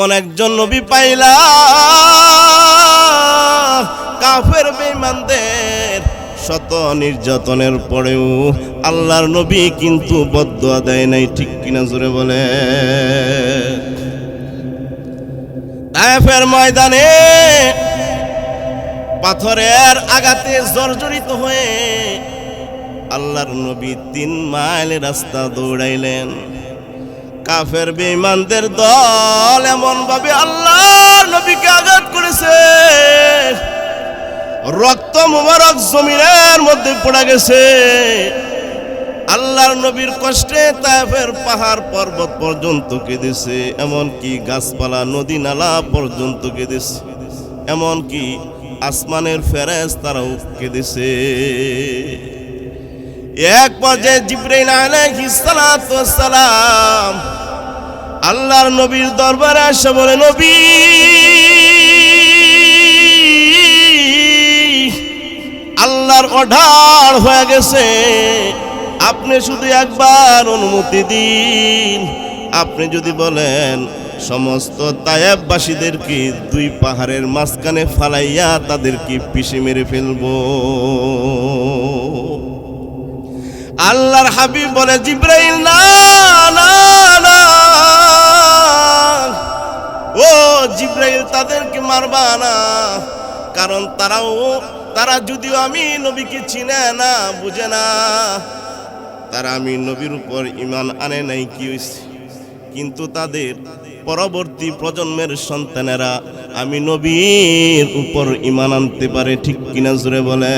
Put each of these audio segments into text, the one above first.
এমন একজন নবী পাইলা কাফের বেঈমানদের শত নির্যাতনের পরেও আল্লাহর নবী কিন্তু বদুয়া দেয় নাই, ঠিক কিনা জোরে বলে? ময়দানে পাথরের আঘাতে জর্জরিত হয়ে আল্লাহর নবী তিন মাইল রাস্তা দৌড়াইলেন। কাফের বেঈমানদের দল এমন ভাবে আল্লাহর নবীকে আঘাত করেছে। রক্ত মুবারক জমিনের মধ্যে পড়ে গেছে। আল্লাহর নবীর কষ্টে তায়েফের পাহাড় পর্বত পর্যন্ত কেঁদেছে। এমনকি গাছপালা, নদী, নালা পর্যন্ত কেঁদেছে। এমনকি আসমানের ফেরেস তারাও কেঁদেছে। এক পর্যায়ে জিব্রাইল সালাম আল্লাহর নবীর দরবারে আসে, বলে, নবী, আল্লাহর অঢার হয়ে গেছে। আপনি শুধু একবার অনুমতি দিন। আপনি যদি বলেন, সমস্ত তায়েববাসীদেরকে দুই পাহাড়ের মাঝখানে ফালাইয়া তাদেরকে পিষে মেরে ফেলব। আল্লাহর হাবিব বলে, জিব্রাইল, না ও জিব্রাইল, তাদেরকে মারবা না। কারণ তারাও, তারা যদিও আমি নবীকে চিনে না, বুঝে না, তারা আমি নবীর উপর ইমান আনে নাই, কি কিন্তু তাদের পরবর্তী প্রজন্মের সন্তানেরা আমি নবীর উপর ইমান আনতে পারে, ঠিক কিনা জোরে বলে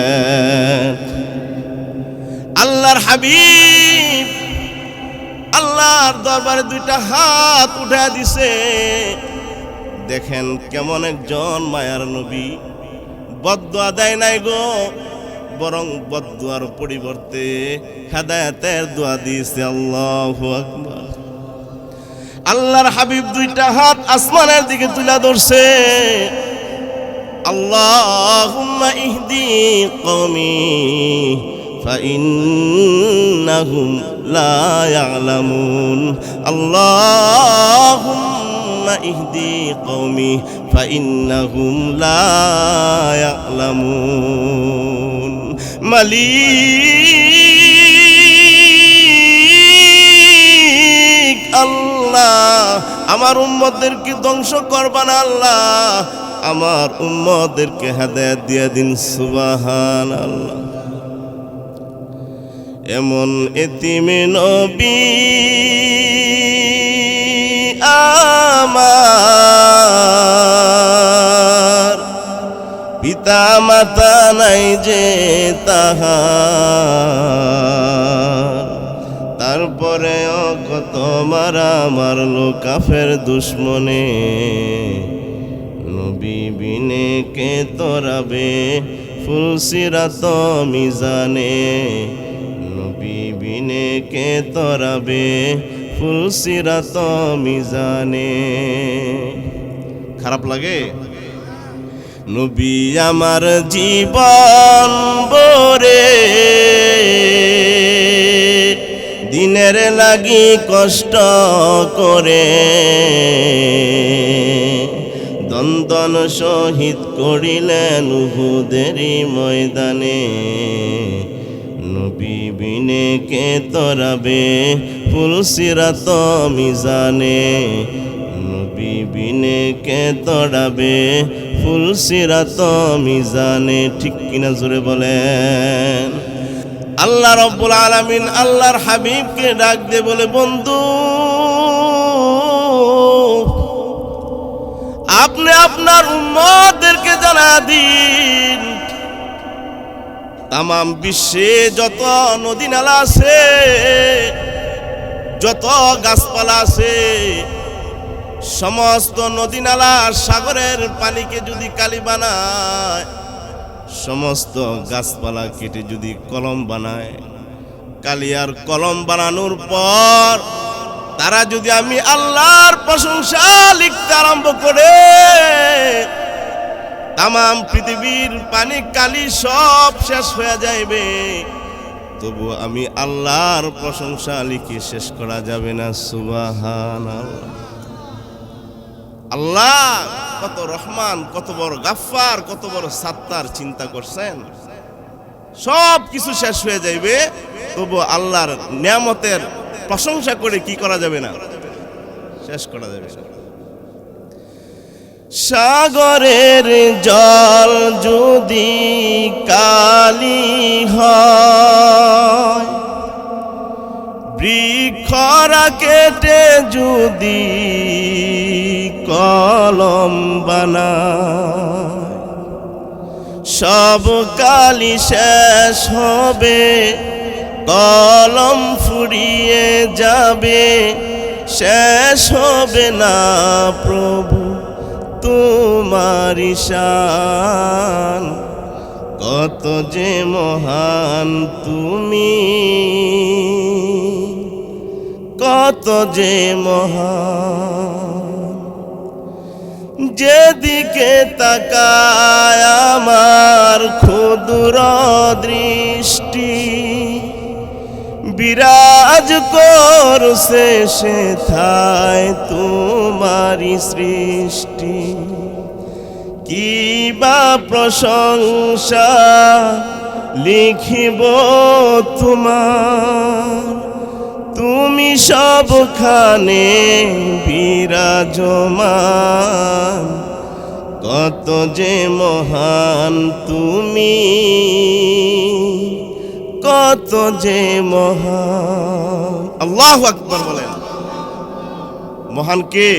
আল্লাহর হাবিব আল্লাহর দরবারে দুইটা হাত উঠা দিছে। দেখেন কেমন একজন মায়ার নবী। বদুয়া দেয় নাই গো, বরং বদুয়ার পরিবর্তে হেদায়েতের দোয়া দিয়েছে আল্লাহ আল্লাহর হাবিব দুইটা হাত আসমানের দিকে তুলে ধরছে। আল্লাহ ইহদি কওমি فإنهم لا يعلمون اللهم اهدي قومي فإنهم لا يعلمون মালিক আল্লাহ আমার উম্মতদেরকে ধ্বংস করবা না আল্লাহ আমার উম্মতদেরকে হেদায়েত দিয়ে দিন সুবাহান আল্লাহ এমন এতিমে নবী আমার। পিতা মাতা নাই যে তাহার। তারপরে কত মারা মারলো কাফের দুশ্মনে। নবী বিনে কে তোরাবে ফুলসিরাত মিজানে। বিনে কে তোরাবে? ফুলসিরাত মিজানে। খারাপ লাগে? নবী আমার জীবন বরে দিনের লাগি কষ্ট করে দন্দন শহীদ করিলেন উহুদেরই ময়দানে। নবী বিনে কে তরাবে? ফুলসিরাত মিজানে। বিবিনে বিনে কে তরাবে? ফুলসিরাত মিজানে। ঠিক কিনা জোরে বলেন। আল্লাহ রব্বুল আলামিন আল্লাহর হাবিবকে ডাক দিয়ে বলে, বন্ধু, আপনি আপনার উম্মতদেরকে জানা দিন। তাম বিশ্বে যত নদী নালা আছে, যত গাছপালা আছে, সমস্ত নদী নালা সাগরের পানিকে যদি কালি বানায়, সমস্ত গাছপালা কেটে যদি কলম বানায় কালিয়ার কলম বানানোর পর তারা যদি আমি আল্লাহর প্রশংসা লিখতে আরম্ভ করে তাম পৃথিবীর পানি কালি সব শেষ হয়ে যাইবে। তবু আমি আল্লাহর প্রশংসা লিখে শেষ করা যাবে না সুবাহান আল্লাহ কত রহমান, কত বড় গাফফার, কত বড় সাত্তার চিন্তা করছেন। সব কিছু শেষ হয়ে যাইবে, তবু আল্লাহর নিয়ামতের প্রশংসা করে কি করা যাবে না? শেষ করা যাবে সাগরের জল যদি কালি হয় কেটে যদি কলম বানায়, সব কালি শেষ হবে, কলম ফুরিয়ে যাবে, শেষ হবে না প্রভু। তোমার শান কত যে মহান তুমি। কত যে মহান। যেদিকে তাকায় আমার ক্ষুদ্র দৃষ্টি বিরাজ করছে সে থায় তোমারি সৃষ্টি। কি বা প্রশংসা লিখিব তোমার। তুমি সবখানে বিরাজমান। কত যে মহান তুমি। কত যে মহান। আল্লাহ আকবর বলেন। মহান কে?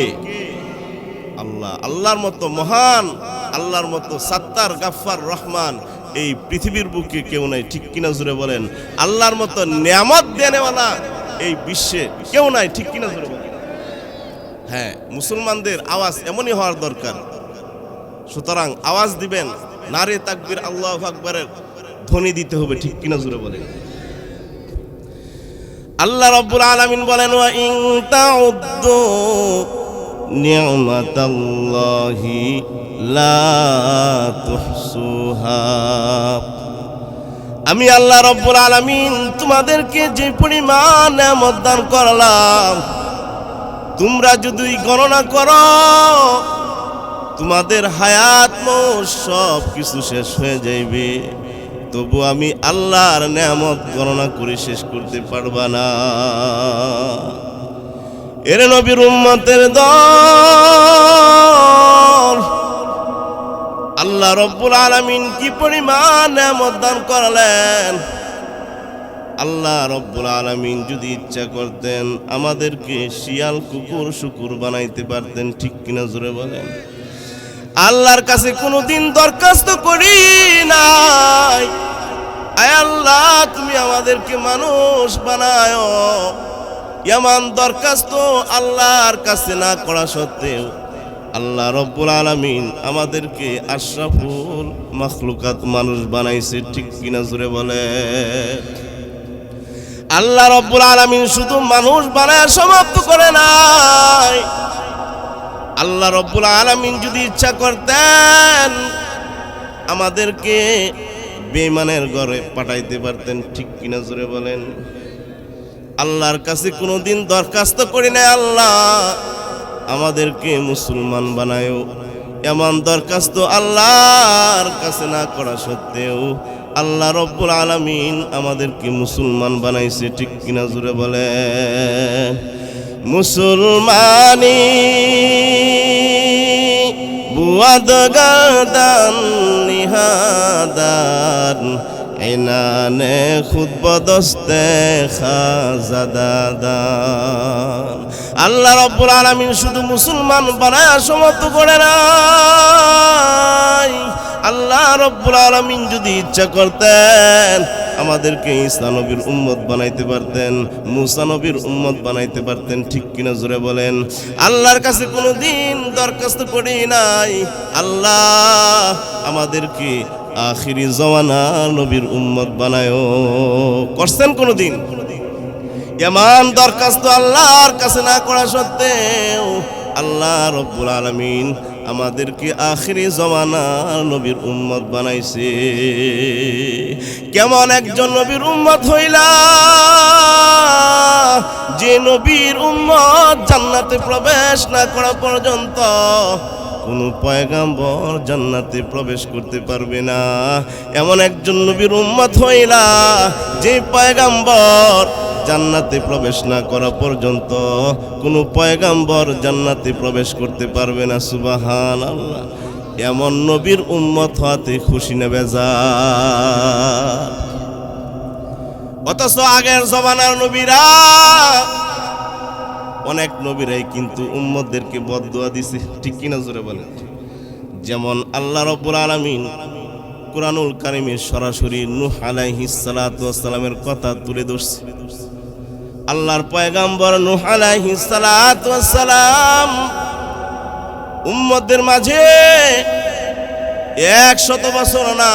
আল্লাহ। আল্লাহর মতো মহান, আল্লাহর মতো সাত্তার গাফার রহমান এই পৃথিবীর বুকে কেউ নাই। ঠিক কিনা জুড়ে বলেন? আল্লাহর মতো নিয়ামত দেনেওয়ালা এই বিশ্বে কেউ নাই। ঠিক কিনা জুড়ে বলেন? হ্যাঁ মুসলমানদের আওয়াজ এমনই হওয়ার দরকার। সুতরাং আওয়াজ দিবেন। নারে তাকবির আল্লাহ আকবরের ধ্বনি দিতে হবে ঠিক কিনা জুড়ে বলেন। আল্লাহ রব্বুল আলামিন বলেন নি'মাতাল্লাহি লা তুহসুহা। আমি আল্লাহ রব্বুল আলামিন তোমাদেরকে যে পরিমাণ নিয়ামত দান করলাম, তোমরা যদি গণনা করো, তোমাদের হায়াত সব কিছু শেষ হয়ে যাইবে। তবু আমি আল্লাহর নিয়ামত গণনা করে শেষ করতে পারবা না। এর নবীর উম্মতের দল, আল্লাহ রব্বুল আলামিন কি পরিমাণ নিয়ামত দান করালেন? আল্লাহ রব্বুল আলামিন যদি ইচ্ছা করতেন আমাদেরকে শিয়াল কুকুর শুকুর বানাইতে পারতেন, ঠিক কিনা জোরে বলেন? আল্লাহর কাছে কোনোদিন দরখাস্ত করি নাই। আয় আল্লাহ, তুমি আমাদেরকে মানুষ বানায় এমন দরখাস্ত আল্লাহর কাছে না করা সত্ত্বেও আল্লাহ রব্বুল আলামিন আমাদেরকে আশরাফুল মখলুকাত মানুষ বানাইছে, ঠিক কিনা জোরে বলে? আল্লাহ রব্বুল আলামিন শুধু মানুষ বানায় সমাপ্ত করে নাই। আল্লাহ রব্বুল আলামিন যদি ইচ্ছা করতেন, আমাদেরকে বেমানের ঘরে পাঠাইতে পারতেন, ঠিক কিনা জোরে বলেন? আল্লাহর কাছে কোনোদিন দরখাস্ত করি না আল্লাহ। আমাদেরকে মুসলমান বানায়ও। এমন দরখাস্ত আল্লাহর কাছে না করা সত্ত্বেও আল্লাহ রব্বুল আলামিন আমাদেরকে মুসলমান বানাইছে, ঠিক কিনা জুড়ে বলে মুসলমানি বুয়াদ গাদান নিহাদান, এনানে খুদ বদস্তে খাজাদাদান। আল্লাহ রব্বুল আলামিন শুধু মুসলমান বানায় সমর্থ করে নাই। আল্লাহ রব্বুল আলামিন যদি ইচ্ছা করতেন, আমাদেরকে ঈসা নবীর উম্মত বানাইতে পারতেন, মুসা নবীর উম্মত বানাইতে পারতেন, ঠিক কিনা জোরে বলেন। আল্লাহর কাছে কোনোদিন দরখাস্ত করি নাই। আল্লাহ আমাদেরকে আখিরি জওয়ানা নবীর উম্মত বানায় করছেন কোনোদিন। এমন দরখাস্ত আল্লাহর কাছে না করা সত্ত্বেও আল্লাহ রব্বুল আলমিন আমাদেরকে আখিরি জমানার নবীর উম্মত বানাইছে। কেমন একজন নবীর উম্মত হইলা? যে নবীর উম্মত জান্নাতে প্রবেশ না করা পর্যন্ত কোনো পয়গাম্বর জান্নাতে প্রবেশ করতে পারবে না। এমন একজন নবীর উম্মত হইলা যে পয়গাম্বর জান্নাতে প্রবেশ না করা পর্যন্ত কোনো পয়গাম্বর জান্নাতে প্রবেশ করতে পারবে না সুবাহান আল্লাহ এমন নবীর উম্মত হতে খুশি নেবে যা অথচ আগের জমানার নবীরা, অনেক নবীরাই কিন্তু উম্মতদেরকে বদদোয়া দিছে, ঠিক কিনা জোরে বলেন? যেমন আল্লাহ রব্বুল আলামিন কোরআনুল কারিমে সরাসরি নূহ আলাইহিস সালাতু ওয়াস সালামের কথা তুলে ধরছে। আল্লাহর পয়গাম্বর নূহ আলাইহিস সালাতু ওয়াস সালাম উম্মতদের মাঝে বছর না,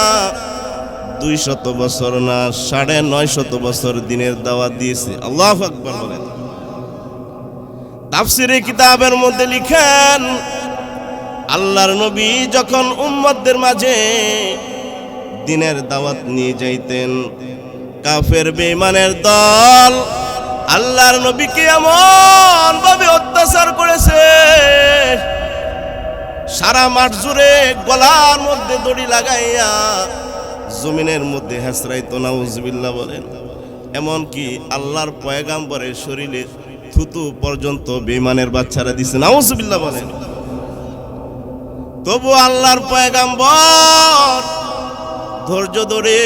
দুই শত বছর না, সাড়ে নয় শত বছর দিনের দাওয়াত দিয়েছে। আল্লাহ আকবর বলেন। তাফসিরে কিতাবের মধ্যে লিখেন, আল্লাহর নবী যখন উম্মতদের মাঝে দিনের দাওয়াত নিয়ে যাইতেন, কাফের বেঈমানের দল আল্লাহর নবীকে এমন ভাবে অত্যাচার করেছে? সারা মাঠ জুড়ে গলার মধ্যে দড়ি লাগাইয়া জমিনের মধ্যে হেসরাইতো নাউজবিল্লা বলেন। এমনকি আল্লাহর পয়গাম্বরের শরীরে থুতু পর্যন্ত বেমানের বাচ্চারা দিছে নাউজবিল্লা বলেন। তবু আল্লাহর পয়গাম্বর ধৈর্য ধরে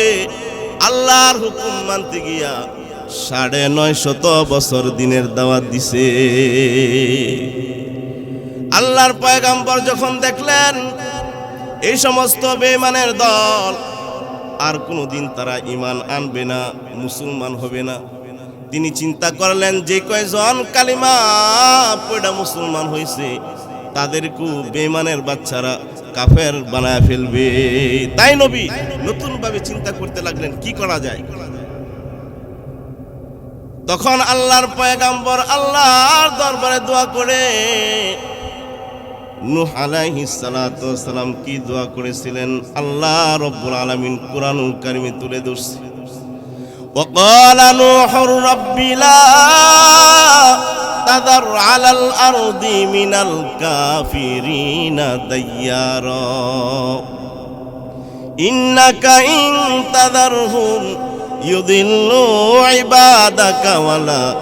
আল্লাহর হুকুম মানতে গিয়া সাড়ে নয় শত বছর দিনের দাওয়াত দিছে। আল্লাহর পয়গাম্বর যখন দেখলেন, এই সমস্ত বেমানের দল, আর কোনোদিন তারা ইমান আনবে না, মুসলমান হবে না। তিনি চিন্তা করলেন, যে কয়জন কালিমা পয়ডা মুসলমান হয়েছে তাদেরকে বেমানের বাচ্চারা কাফের বানায় ফেলবে। তাই নবী নতুন ভাবে চিন্তা করতে লাগলেন, কি করা যায়? তখন আল্লাহর পয়গাম্বর আল্লাহর দরবারে দোয়া করে নূহ আলাইহিস সালাতু ওয়াস সালাম কি দোয়া করেছিলেন আল্লাহ রব্বুল আলামিন কুরআনুল কারিমে তুলে ধরছে وقال نوح رب لا تذر على الأرض من الكافرين ديارا إنك إن تذرهم يضلوا عبادك ولا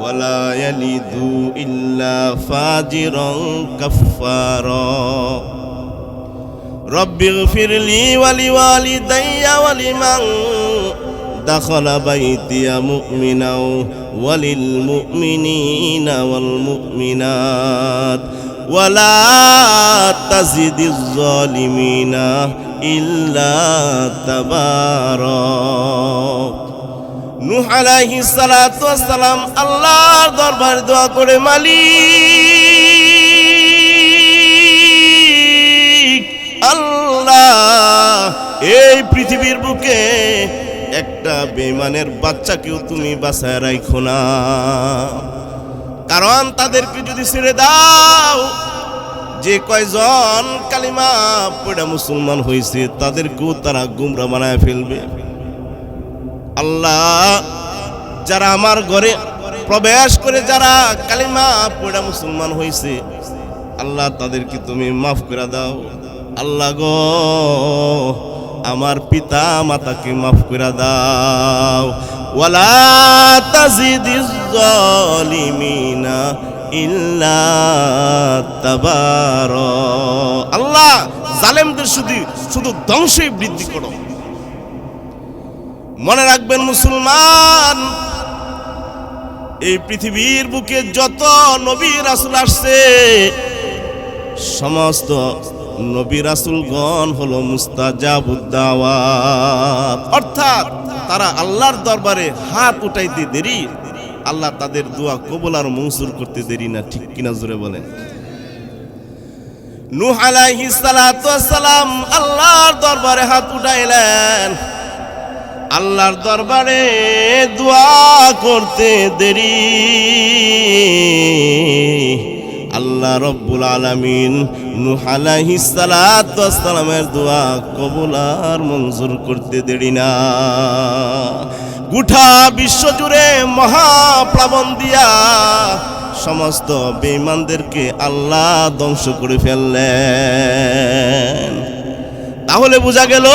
ولا يلدوا إلا فاجرا كفارا رب اغفر لي ولوالدي ولمن دخل بيتي مؤمنا وللمؤمنين والمؤمنات ولا تزد الظالمين إلا تبارا নূহ আলাইহিস সালাতু ওয়াস সালাম আল্লাহর দরবারে দোয়া করে মালিক আল্লাহ এই পৃথিবীর বুকে একটা বেমানের বাচ্চাকেও তুমি বাঁচায় রাখো না কারণ তাদেরকে যদি ছেড়ে দাও যে কয়জন কালিমা পড়া মুসলমান হয়েছে, তাদেরকেও তারা গুমরা বানায় ফেলবে। আল্লাহ, যারা আমার ঘরে প্রবেশ করে যারা কালিমা পড়া মুসলমান হয়েছে, আল্লাহ তাদেরকে তুমি মাফ করে দাও। আল্লাহ গো, আমার পিতা মাতাকে মাফ করে দাও। ওয়ালা তাজিদিজ জালিমিনা আল্লাহ জালেমদের শুধু শুধু ধ্বংসই বৃদ্ধি করো। মনে রাখবেন মুসলমান, এই পৃথিবীর বুকে যত নবী রাসুল আসছে, সমস্ত নবী রাসুলগণ হলো মুস্তাজাবুদ্দাওয়াত অর্থাৎ তারা আল্লাহর দরবারে হাত উঠাইতে দেরি আল্লাহ তাদের দোয়া কবল আর মনসুর করতে দেরি না, ঠিক কিনা জোরে বলেন। নুহ আলাইহিস সালাম আল্লাহর দরবারে হাত উঠাইলেন। আল্লাহর দরবারে দোয়া করতে দেরি। আল্লাহ রব্বুল আলামিন নূহ আলাইহিস সালাতু সালামের দোয়া কবুল আর মঞ্জুর করতে দেরি না। গোটা বিশ্ব জুড়ে মহাপ্লাবন দিয়া সমস্ত বেঈমানদেরকে আল্লাহ ধ্বংস করে ফেললেন। তাহলে বোঝা গেল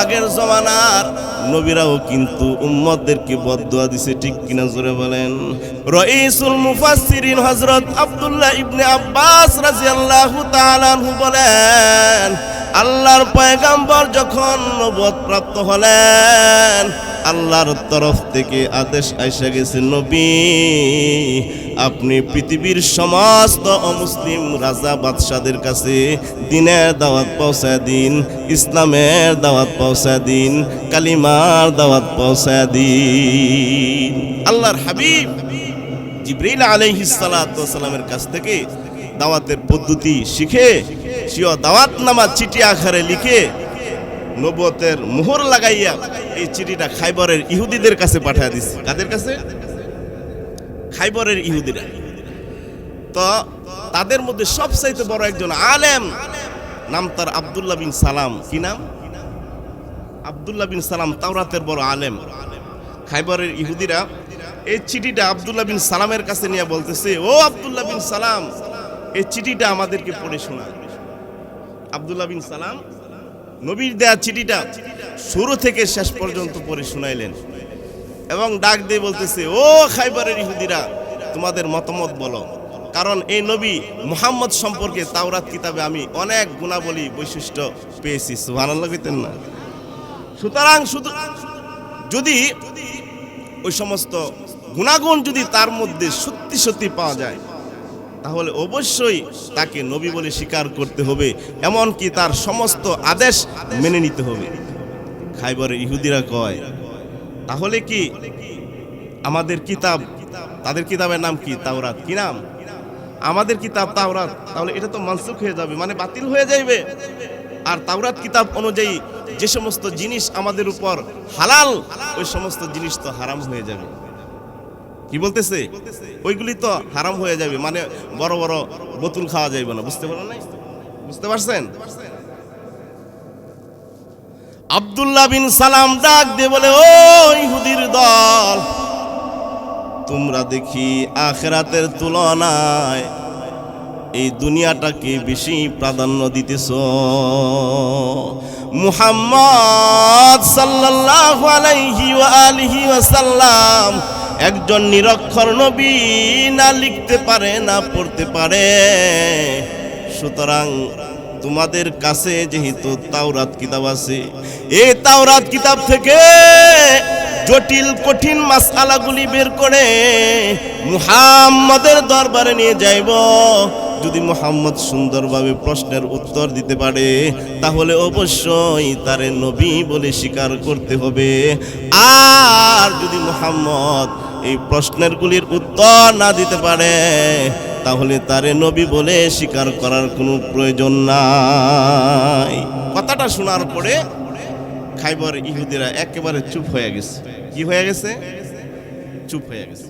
আগের জমানার নবীরাও কিন্তু উম্মতদেরকে বদুয়া দিছে, ঠিক কিনা জোরে বলেন? রইসুল মুফাসসিরিন হযরত আব্দুল্লাহ ইবনে আব্বাস রাদিয়াল্লাহু তাআলা আনহু বলেন, আল্লাহর পয়গাম্বর যখন নবুয়ত প্রাপ্ত হলেন আল্লাহর তরফ থেকে আদেশ আইসা গেছে, নবী, আপনি পৃথিবীর সমস্ত অমুসলিম রাজা বাদশাদের কাছে দিনের দাওয়াত পৌঁছায় দিন, ইসলামের দাওয়াত পৌঁছায় দিন, কালিমার দাওয়াত পৌঁছায় দিন। আল্লাহর হাবিব জিব্রাইল আলাইহিস সালাতু সালামের কাছ থেকে দাওয়াতের পদ্ধতি শিখে সিও দাওয়াত নামা চিঠি আকারে লিখে নবতের মোহর লাগাইয়া এই চিঠিটা খাইবরের ইহুদিদের কাছে পাঠিয়ে দিছে। কাদের কাছে? খাইবরের ইহুদিরা। তো তাদের মধ্যে সবচাইতে বড় একজন আলেম নাম তার আব্দুল্লাহ বিন সালাম। কি নাম? আব্দুল্লাহ বিন সালাম তাওরাতের বড় আলেম। খাইবরের ইহুদিরা এই চিঠিটা আব্দুল্লাহ বিন সালামের কাছে নিয়ে বলতেছে, ও আব্দুল্লাহ বিন সালাম, এই চিঠিটা আমাদেরকে পড়ে শোনা। আব্দুল্লাহ বিন সালাম নবীর দেয়া চিঠিটা শুরু থেকে শেষ পর্যন্ত পড়ে শুনাইলেন। এবং ডাক দিয়ে বলতেছে, ও খাইবারের ইহুদিরা, তোমাদের মতামত বলো। কারণ এই নবী মুহাম্মদ সম্পর্কে তাওরাত কিতাবে আমি অনেক গুণাবলী বৈশিষ্ট্য পেয়েছি। সুবহানাল্লাহ কইতেন না? সুতরাং শুধু যদি ওই সমস্ত গুণাগুণ যদি তার মধ্যে সত্যি সত্যি পাওয়া যায় তাহলে অবশ্যই তাকে নবী বলে স্বীকার করতে হবে, এমনকি তার সমস্ত আদেশ মেনে নিতে হবে। খাইবরে ইহুদিরা কয়, তাহলে কি আমাদের কিতাব, তাদের কিতাবের নাম কি? তাওরাত। কি নাম? আমাদের কিতাব তাওরাত। তাহলে এটা তো মানসুখ হয়ে যাবে মানে বাতিল হয়ে যাইবে। আর তাওরাত কিতাব অনুযায়ী যে সমস্ত জিনিস আমাদের উপর হালাল, ওই সমস্ত জিনিস তো হারাম হয়ে যাবে। কি বলতেছে? ওইগুলি তো হারাম হয়ে যাবে মানে বড় বড় বোতল খাওয়া যাবে না, বুঝতে পারেন নাই? বুঝতে পারছেন? আব্দুল্লাহ বিন সালাম ডাক দিয়ে বলে, ও ইহুদির দল, তোমরা দেখি আখেরাতের তুলনায় এই দুনিয়াটাকে বেশি প্রাধান্য দিতেছ। মুহাম্মদ সাল্লাল্লাহু আলাইহি ওয়া আলিহি ওয়াসাল্লাম একজন নিরক্ষর নবী না লিখতে পারে, না পড়তে পারে। সুতরাং তোমাদের কাছে যেহেতু তাওরাত কিতাব আছে এই তাওরাত কিতাব থেকে জটিল, কঠিন মাসআলাগুলি বের করে মুহাম্মদের দরবারে নিয়ে যাইব। যদি মুহাম্মদ সুন্দরভাবে প্রশ্নের উত্তর দিতে পারে, তাহলে অবশ্যই তারে নবী বলে স্বীকার করতে হবে। আর যদি মুহাম্মদ এই প্রশ্নেরগুলির উত্তর না দিতে পারে, তাহলে তারে নবী বলে স্বীকার করার কোনো প্রয়োজন নাই। কথাটা শোনার পরে খাইবার ইহুদিরা একেবারে চুপ হয়ে গেছে। কি হয়ে গেছে? চুপ হয়ে গেছে।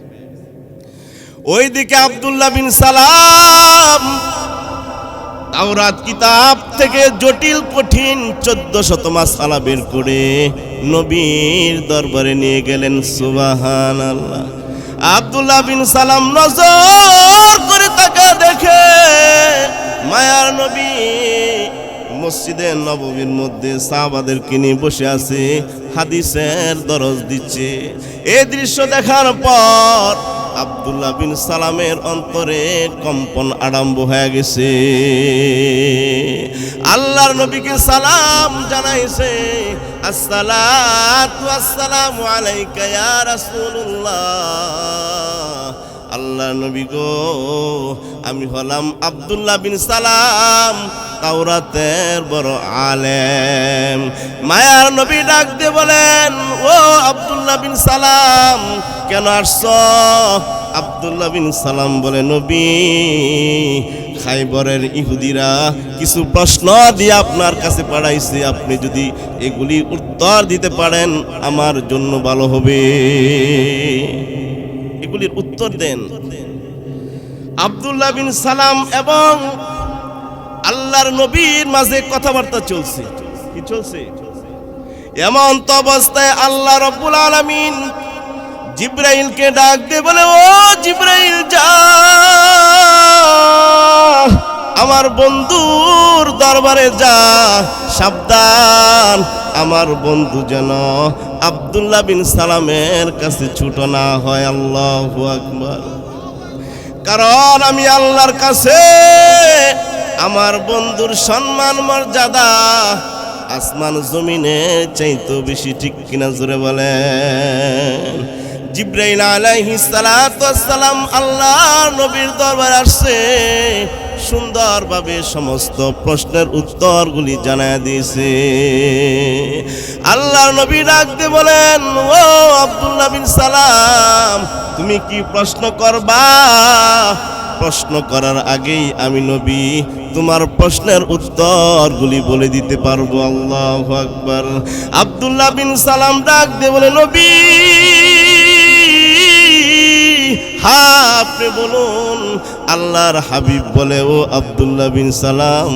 ওইদিকে আব্দুল্লাহ বিন সালাম তাওরাত কিতাব থেকে জটিল কঠিন চোদ্দ শত মাসালা বের করে নবীর দরবারে নিয়ে গেলেন সুবাহান আল্লাহ আব্দুল্লাহ বিন সালাম নজর করে তাকে দেখে, মায়ার নবী মসজিদে নবমীর মধ্যে সাহাবাদের কিনে বসে আছে, হাদিসের দরজ দিচ্ছে। এই দৃশ্য দেখার পর আব্দুল্লাহ বিন সালামের অন্তরে কম্পন আরম্ভ হয়ে গেছে। আল্লাহর নবীকে সালাম জানাইছে। আসসালাতু আসসালামু আলাইকা ইয়া রাসূলুল্লাহ। আল্লাহ নবী গো, আমি হলাম আব্দুল্লাহ বিন সালাম, তাওরাতের বড় আলেম। মায়ার নবী ডাক দিয়ে বলেন, ও আব্দুল্লাহ বিন সালাম, কেন আসছ? আব্দুল্লাহ বিন সালাম বলে, নবী, খাইবরের ইহুদিরা কিছু প্রশ্ন দিয়ে আপনার কাছে পাঠাইছে। আপনি যদি এগুলি উত্তর দিতে পারেন, আমার জন্য ভালো হবে। এগুলির উত্তর দেন। আব্দুল্লাহ বিন সালাম এবং আল্লাহর নবীর মাঝে কথাবার্তা চলছে। কি চলছে? এমন তো অবস্থায় আল্লাহ রব্বুল আলামিন জিব্রাইলকে ডাক দিয়ে বলে, ও জিব্রাইল, যা। আমার বন্ধুর দরবারে যা, সাবধান। আমার বন্ধু যেন আব্দুল্লাহ বিন সালামের কাছে ছুটো না হয়, আল্লাহ আকবার। কারণ আমি আল্লাহর কাছে আমার বন্ধুর সম্মান, মর্যাদা আসমান জমিনে চাইতো বেশি, ঠিক কিনা জোরে বলেন। জিব্রাইল আলাইহিস সালাম আল্লাহ নবীর দরবার আসছে। সুন্দরভাবে সমস্ত প্রশ্নের উত্তরগুলি জানায় দিয়েছে। আল্লাহর নবী ডাকতে বলেন, ও আব্দুল্লাহ বিন সালাম, তুমি কি প্রশ্ন করবা? প্রশ্ন করার আগেই আমি নবী, তোমার প্রশ্নের উত্তরগুলি বলে দিতে পারব। আল্লাহ আকবার। আব্দুল্লাহ বিন সালাম ডাক দে বলে, নবী হ্যাঁ আপনি বলুন। আল্লাহর হাবিব বলে, ও আব্দুল্লাহ বিন সালাম,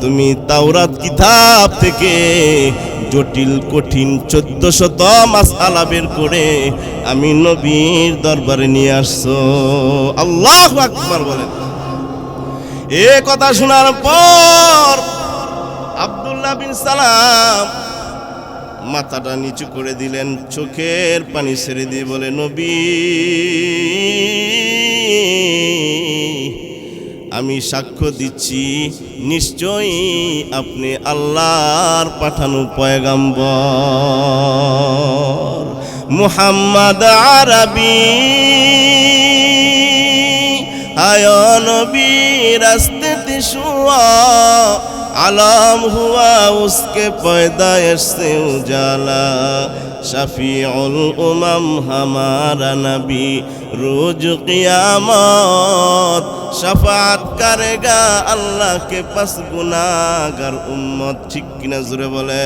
তুমি তাওরাত কিতাব থেকে জটিল, কঠিন চোদ্দ শত মাসালা বের করে আমি নবীর দরবারে নিয়ে আসছো। আল্লাহ আকবার বলেন। এ কথা শোনার পর আব্দুল্লাহ বিন সালাম মাথাটা নিচু করে দিলেন, চোখের পানি ছেড়ে দিয়ে বলে, নবী, আমি সাক্ষ্য দিচ্ছি, নিশ্চয়ই আপনি আল্লাহর পাঠানো পয়গাম্বর, মুহাম্মদ আরবি। আয় নবী রাস্তে علام ہوا اس کے پیدائش سے اجالا شفیع الامم ہمارا نبی روز قیامت شفاعت کرے گا اللہ کے پس گناہ گر امت چھکی نظر بولے